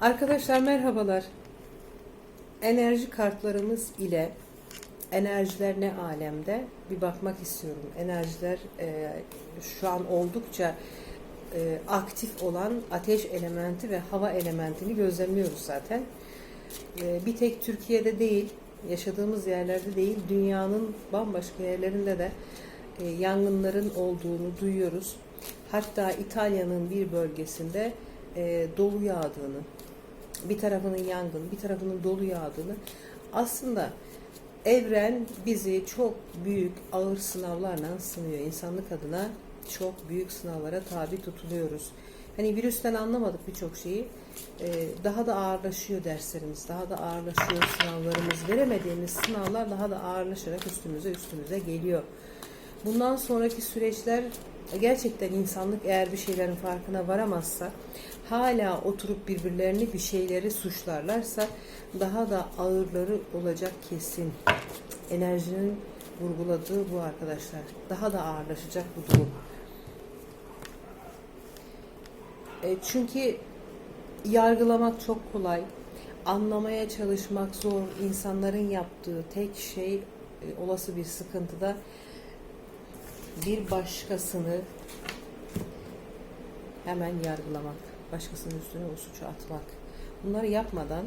Arkadaşlar merhabalar. Enerji kartlarımız ile enerjiler ne alemde bir bakmak istiyorum. Enerjiler e, şu an oldukça e, aktif olan ateş elementi ve hava elementini gözlemliyoruz zaten. E, bir tek Türkiye'de değil, yaşadığımız yerlerde değil, dünyanın bambaşka yerlerinde de e, yangınların olduğunu duyuyoruz. Hatta İtalya'nın bir bölgesinde e, dolu yağdığını, bir tarafının yangın, bir tarafının dolu yağdığını aslında evren bizi çok büyük ağır sınavlarla sınıyor. İnsanlık adına çok büyük sınavlara tabi tutuluyoruz. Hani virüsten anlamadık birçok şeyi. Ee, daha da ağırlaşıyor derslerimiz, daha da ağırlaşıyor sınavlarımız. Veremediğimiz sınavlar daha da ağırlaşarak üstümüze üstümüze geliyor. Bundan sonraki süreçler gerçekten insanlık eğer bir şeylerin farkına varamazsa hala oturup birbirlerini bir şeyleri suçlarlarsa daha da ağırları olacak kesin. Enerjinin vurguladığı bu arkadaşlar. Daha da ağırlaşacak bu durum. E, çünkü yargılamak çok kolay. Anlamaya çalışmak zor. İnsanların yaptığı tek şey e, olası bir sıkıntıda bir başkasını hemen yargılamak, başkasının üstüne o suçu atmak. Bunları yapmadan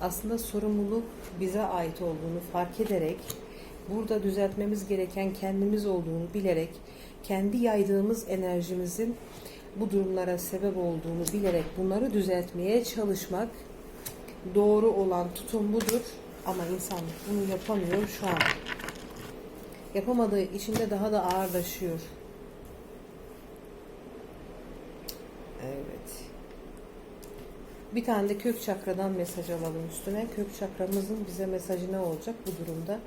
aslında sorumluluk bize ait olduğunu fark ederek burada düzeltmemiz gereken kendimiz olduğunu bilerek kendi yaydığımız enerjimizin bu durumlara sebep olduğunu bilerek bunları düzeltmeye çalışmak doğru olan tutum budur ama insanlık bunu yapamıyor şu an. Yapamadığı için de daha da ağırlaşıyor. Evet. Bir tane de kök çakradan mesaj alalım üstüne. Kök çakramızın bize mesajı ne olacak bu durumda?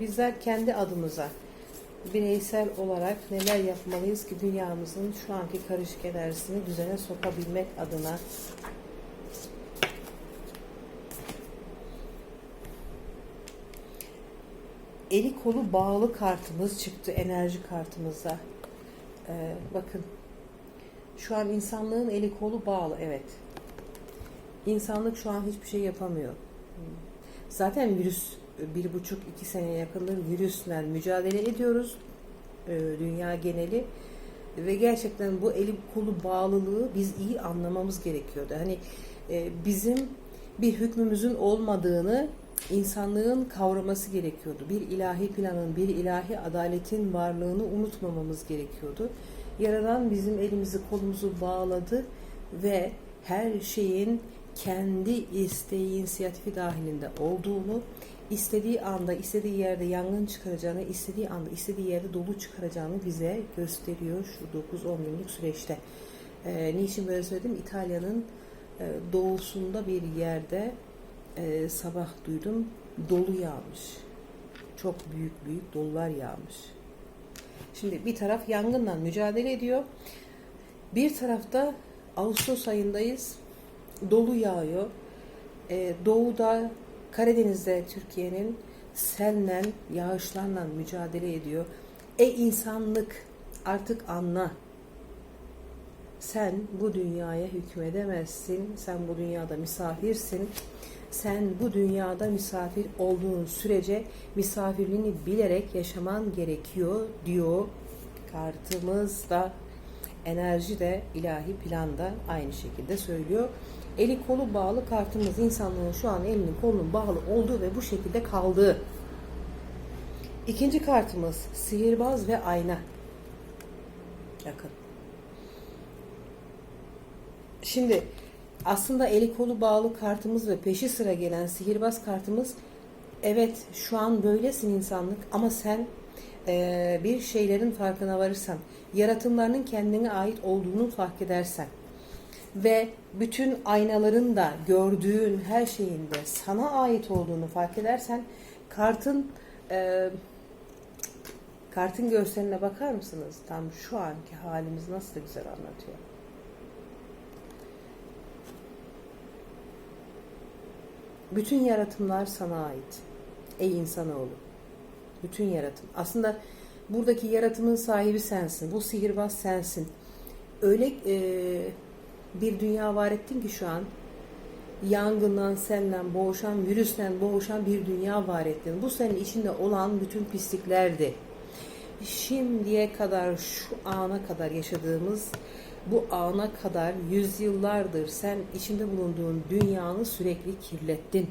Bizler kendi adımıza bireysel olarak neler yapmalıyız ki dünyamızın şu anki karışık enerjisini düzene sokabilmek adına eli kolu bağlı kartımız çıktı enerji kartımıza. Ee, bakın şu an insanlığın eli kolu bağlı evet. İnsanlık şu an hiçbir şey yapamıyor. Zaten virüs bir buçuk iki sene yakındır virüsle mücadele ediyoruz. Ee, dünya geneli ve gerçekten bu eli kolu bağlılığı biz iyi anlamamız gerekiyordu. Hani e, bizim bir hükmümüzün olmadığını insanlığın kavraması gerekiyordu. Bir ilahi planın, bir ilahi adaletin varlığını unutmamamız gerekiyordu. Yaradan bizim elimizi kolumuzu bağladı ve her şeyin kendi isteği, inisiyatifi dahilinde olduğunu, istediği anda, istediği yerde yangın çıkaracağını, istediği anda, istediği yerde dolu çıkaracağını bize gösteriyor şu 9-10 günlük süreçte. Ee, niçin böyle söyledim? İtalya'nın e, doğusunda bir yerde e, sabah duydum dolu yağmış. Çok büyük büyük dolular yağmış. Şimdi bir taraf yangınla mücadele ediyor. Bir tarafta Ağustos ayındayız. Dolu yağıyor. E, doğuda Karadeniz'de Türkiye'nin selle, yağışlarla mücadele ediyor. E insanlık artık anla. Sen bu dünyaya hükmedemezsin. Sen bu dünyada misafirsin. Sen bu dünyada misafir olduğun sürece misafirliğini bilerek yaşaman gerekiyor diyor kartımız da enerji de ilahi planda aynı şekilde söylüyor. Eli kolu bağlı kartımız insanlığın şu an elinin kolunun bağlı olduğu ve bu şekilde kaldığı. İkinci kartımız sihirbaz ve ayna. Yakın. Şimdi aslında eli kolu bağlı kartımız ve peşi sıra gelen sihirbaz kartımız evet şu an böylesin insanlık ama sen e, bir şeylerin farkına varırsan, yaratımlarının kendine ait olduğunu fark edersen ve bütün aynaların da gördüğün her şeyin de sana ait olduğunu fark edersen kartın e, kartın görseline bakar mısınız? Tam şu anki halimiz nasıl da güzel anlatıyor. Bütün yaratımlar sana ait. Ey insanoğlu. Bütün yaratım. Aslında buradaki yaratımın sahibi sensin. Bu sihirbaz sensin. Öyle e, bir dünya var ettin ki şu an yangından, senden boğuşan, virüsten boğuşan bir dünya var ettin. Bu senin içinde olan bütün pisliklerdi. Şimdiye kadar şu ana kadar yaşadığımız bu ana kadar yüzyıllardır sen içinde bulunduğun dünyanı sürekli kirlettin.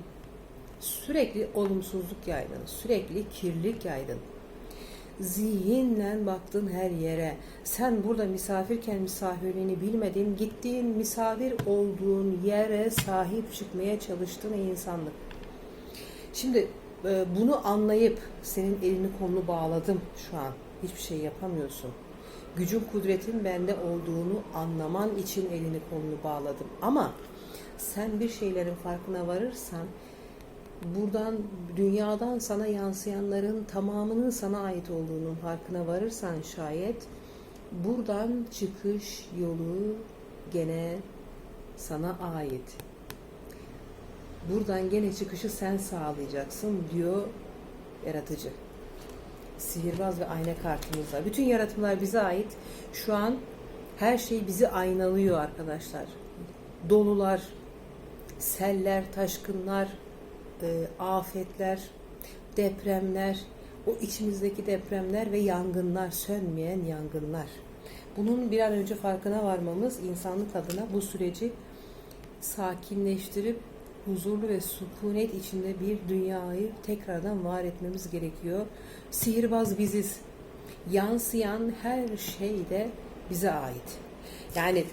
Sürekli olumsuzluk yaydın, sürekli kirlilik yaydın. Zihinle baktın her yere. Sen burada misafirken misafirliğini bilmedin, gittiğin misafir olduğun yere sahip çıkmaya çalıştın insanlık. Şimdi e, bunu anlayıp senin elini kolunu bağladım şu an. Hiçbir şey yapamıyorsun. Gücün kudretin bende olduğunu anlaman için elini kolunu bağladım. Ama sen bir şeylerin farkına varırsan buradan dünyadan sana yansıyanların tamamının sana ait olduğunun farkına varırsan şayet buradan çıkış yolu gene sana ait. Buradan gene çıkışı sen sağlayacaksın diyor yaratıcı. Sihirbaz ve ayna kartımızda. Bütün yaratımlar bize ait. Şu an her şey bizi aynalıyor arkadaşlar. Dolular, seller, taşkınlar, e, afetler, depremler, o içimizdeki depremler ve yangınlar, sönmeyen yangınlar. Bunun bir an önce farkına varmamız insanlık adına bu süreci sakinleştirip huzurlu ve sükunet içinde bir dünyayı tekrardan var etmemiz gerekiyor. Sihirbaz biziz. Yansıyan her şey de bize ait. Yani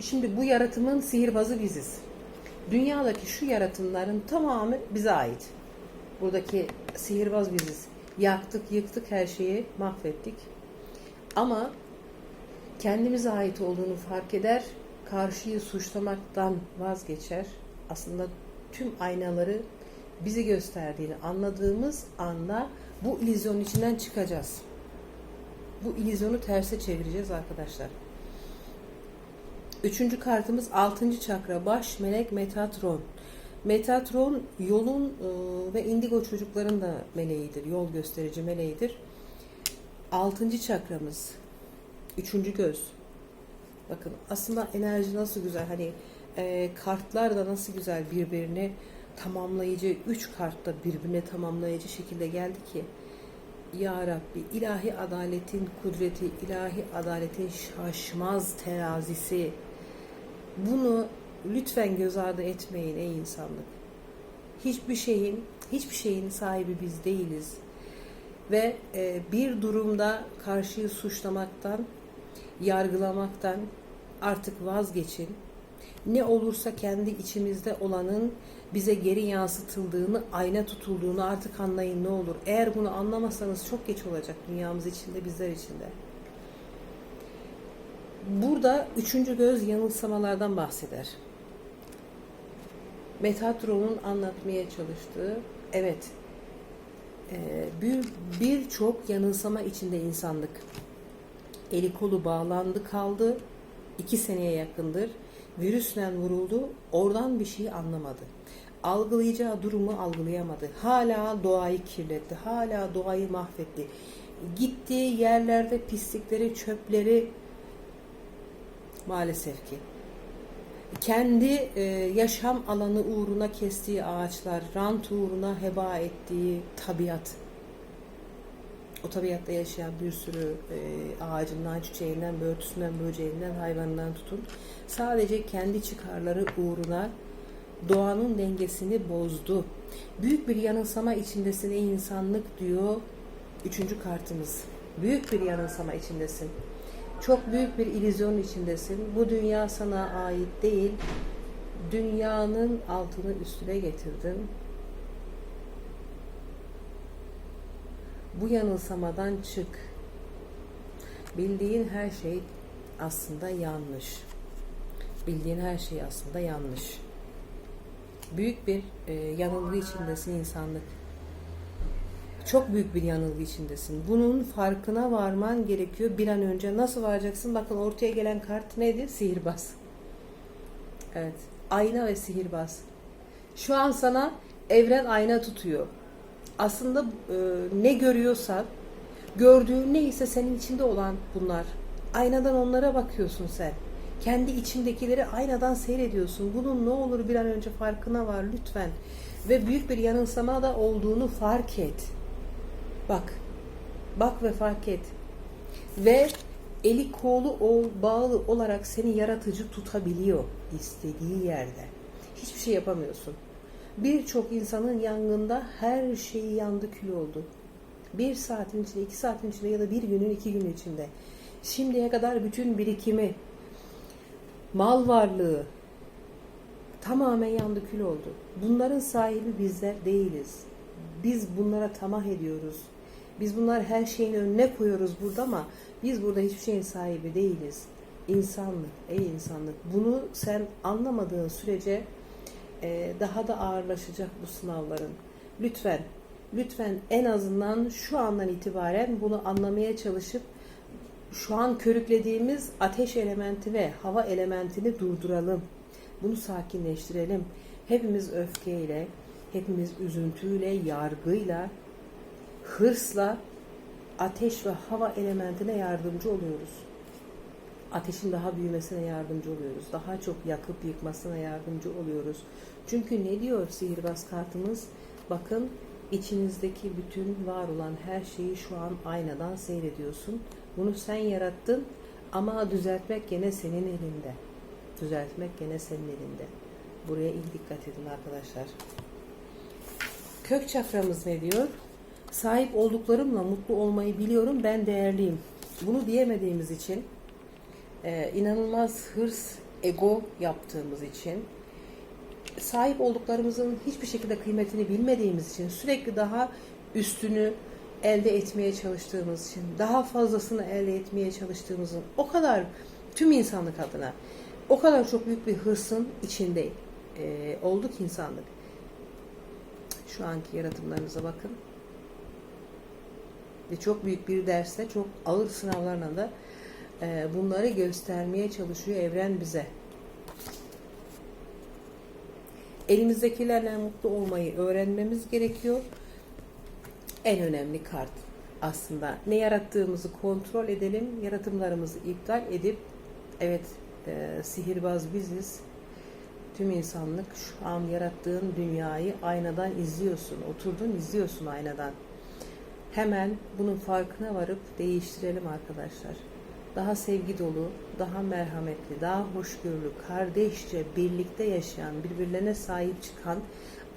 şimdi bu yaratımın sihirbazı biziz. Dünyadaki şu yaratımların tamamı bize ait. Buradaki sihirbaz biziz. Yaktık, yıktık her şeyi, mahvettik. Ama kendimize ait olduğunu fark eder, karşıyı suçlamaktan vazgeçer. Aslında tüm aynaları bizi gösterdiğini anladığımız anda bu illüzyon içinden çıkacağız. Bu illüzyonu terse çevireceğiz arkadaşlar. Üçüncü kartımız altıncı çakra baş melek Metatron. Metatron yolun e, ve indigo çocukların da meleğidir. Yol gösterici meleğidir. Altıncı çakramız. Üçüncü göz. Bakın aslında enerji nasıl güzel. Hani e, kartlar da nasıl güzel birbirini tamamlayıcı. Üç kart da birbirine tamamlayıcı şekilde geldi ki. Ya Rabbi ilahi adaletin kudreti, ilahi adaletin şaşmaz terazisi. Bunu lütfen göz ardı etmeyin ey insanlık. Hiçbir şeyin, hiçbir şeyin sahibi biz değiliz. Ve e, bir durumda karşıyı suçlamaktan, yargılamaktan artık vazgeçin. Ne olursa kendi içimizde olanın bize geri yansıtıldığını, ayna tutulduğunu artık anlayın ne olur. Eğer bunu anlamasanız çok geç olacak dünyamız içinde, bizler içinde. Burada üçüncü göz yanılsamalardan bahseder. Metatron'un anlatmaya çalıştığı, evet, e, bir birçok yanılsama içinde insanlık. Eli kolu bağlandı kaldı, iki seneye yakındır. Virüsle vuruldu, oradan bir şey anlamadı. Algılayacağı durumu algılayamadı. Hala doğayı kirletti, hala doğayı mahvetti. Gittiği yerlerde pislikleri, çöpleri maalesef ki kendi e, yaşam alanı uğruna kestiği ağaçlar, rant uğruna heba ettiği tabiat, o tabiatta yaşayan bir sürü e, ağacından, çiçeğinden, börtüsünden, böceğinden, hayvanından tutun. Sadece kendi çıkarları uğruna doğanın dengesini bozdu. Büyük bir yanılsama içindesin ey insanlık diyor üçüncü kartımız. Büyük bir yanılsama içindesin. Çok büyük bir illüzyon içindesin. Bu dünya sana ait değil. Dünyanın altını üstüne getirdin. Bu yanılsamadan çık. Bildiğin her şey aslında yanlış. Bildiğin her şey aslında yanlış. Büyük bir e, yanılgı içindesin insanlık. Çok büyük bir yanılgı içindesin. Bunun farkına varman gerekiyor bir an önce. Nasıl varacaksın? Bakın ortaya gelen kart neydi? Sihirbaz. Evet. Ayna ve sihirbaz. Şu an sana evren ayna tutuyor. Aslında e, ne görüyorsan, gördüğün neyse senin içinde olan bunlar. Aynadan onlara bakıyorsun sen. Kendi içindekileri aynadan seyrediyorsun. Bunun ne olur bir an önce farkına var lütfen. Ve büyük bir yanılsama da olduğunu fark et. Bak. Bak ve fark et. Ve eli kolu ol, bağlı olarak seni yaratıcı tutabiliyor istediği yerde. Hiçbir şey yapamıyorsun. Birçok insanın yangında her şeyi yandı kül oldu. Bir saatin içinde, iki saatin içinde ya da bir günün, iki gün içinde. Şimdiye kadar bütün birikimi, mal varlığı tamamen yandı kül oldu. Bunların sahibi bizler değiliz. Biz bunlara tamah ediyoruz. Biz bunlar her şeyin önüne koyuyoruz burada ama biz burada hiçbir şeyin sahibi değiliz. İnsanlık, ey insanlık. Bunu sen anlamadığın sürece e, daha da ağırlaşacak bu sınavların. Lütfen, lütfen en azından şu andan itibaren bunu anlamaya çalışıp şu an körüklediğimiz ateş elementi ve hava elementini durduralım. Bunu sakinleştirelim. Hepimiz öfkeyle, hepimiz üzüntüyle, yargıyla, hırsla ateş ve hava elementine yardımcı oluyoruz. Ateşin daha büyümesine yardımcı oluyoruz. Daha çok yakıp yıkmasına yardımcı oluyoruz. Çünkü ne diyor sihirbaz kartımız? Bakın içinizdeki bütün var olan her şeyi şu an aynadan seyrediyorsun. Bunu sen yarattın ama düzeltmek gene senin elinde. Düzeltmek gene senin elinde. Buraya iyi dikkat edin arkadaşlar. Kök çakramız ne diyor? Sahip olduklarımla mutlu olmayı biliyorum. Ben değerliyim. Bunu diyemediğimiz için e, inanılmaz hırs, ego yaptığımız için sahip olduklarımızın hiçbir şekilde kıymetini bilmediğimiz için sürekli daha üstünü elde etmeye çalıştığımız için daha fazlasını elde etmeye çalıştığımızın o kadar tüm insanlık adına o kadar çok büyük bir hırsın içinde e, olduk insanlık. Şu anki yaratımlarınıza bakın. Ve çok büyük bir derste, çok ağır sınavlarla da bunları göstermeye çalışıyor evren bize. Elimizdekilerle mutlu olmayı öğrenmemiz gerekiyor. En önemli kart aslında. Ne yarattığımızı kontrol edelim, yaratımlarımızı iptal edip evet e, sihirbaz biziz. Tüm insanlık şu an yarattığın dünyayı aynadan izliyorsun. Oturdun izliyorsun aynadan. Hemen bunun farkına varıp değiştirelim arkadaşlar. Daha sevgi dolu, daha merhametli, daha hoşgörülü, kardeşçe birlikte yaşayan, birbirlerine sahip çıkan,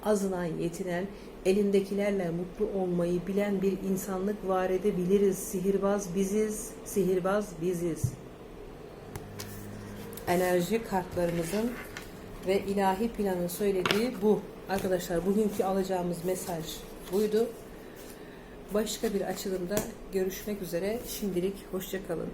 azınan, yetinen, elindekilerle mutlu olmayı bilen bir insanlık var edebiliriz. Sihirbaz biziz, sihirbaz biziz. Enerji kartlarımızın ve ilahi planın söylediği bu. Arkadaşlar bugünkü alacağımız mesaj buydu. Başka bir açılımda görüşmek üzere. Şimdilik hoşçakalın.